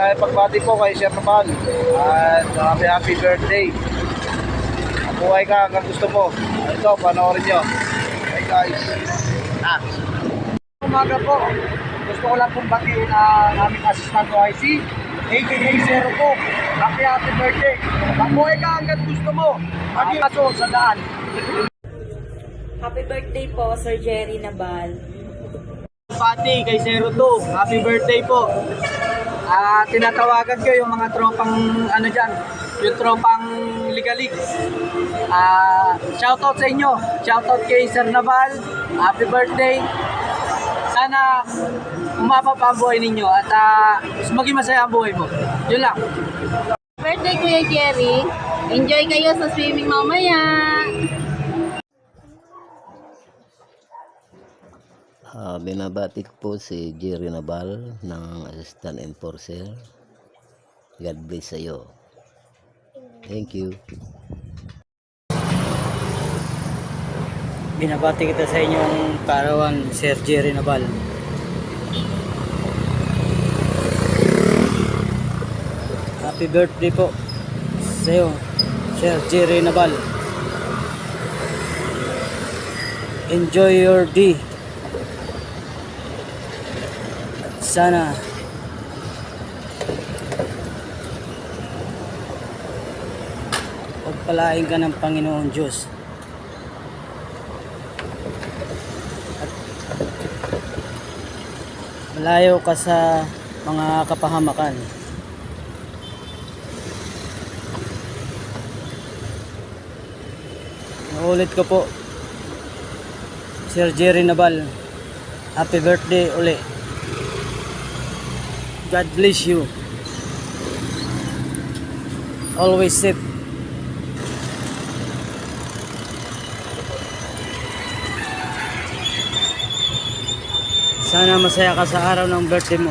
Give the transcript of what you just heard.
dahil pagbati po kay Sir Naman. At happy happy birthday. Mabuhay ka hanggang gusto mo. Ito, panoorin nyo. Hey guys. Ah. Umaga po. Gusto ko lang pong batiin ang aming assistant YC. AKA Zero po. Happy happy birthday. Mabuhay ka hanggang gusto mo. Maging aso sa daan. Happy birthday po, Sir Jerry Nabal. Pati kay Zero 2. Happy birthday po. Ah, tinatawagan ko yung mga tropang ano diyan, yung tropang ligalig. Ah, shoutout sa inyo. Shoutout kay Sir Naval. Happy birthday. Sana umaba pa ang buhay ninyo at ah, maging masaya ang buhay mo. Yun lang. Birthday Kuya Jerry. Enjoy kayo sa swimming mamaya. Ah, binabati ko po si Jerry Nabal ng Assistant Enforcer. God bless sa iyo. Thank you. Binabati kita sa inyong karawan, Sir Jerry Nabal. Happy birthday po sa iyo, Sir Jerry Nabal. Enjoy your day. Sana pagpalain ka ng Panginoon Diyos. malayo ka sa mga kapahamakan. Naulit ko po, Sir Jerry Nabal, happy birthday uli. God bless you. Always safe. Sana masaya ka sa araw ng birthday mo.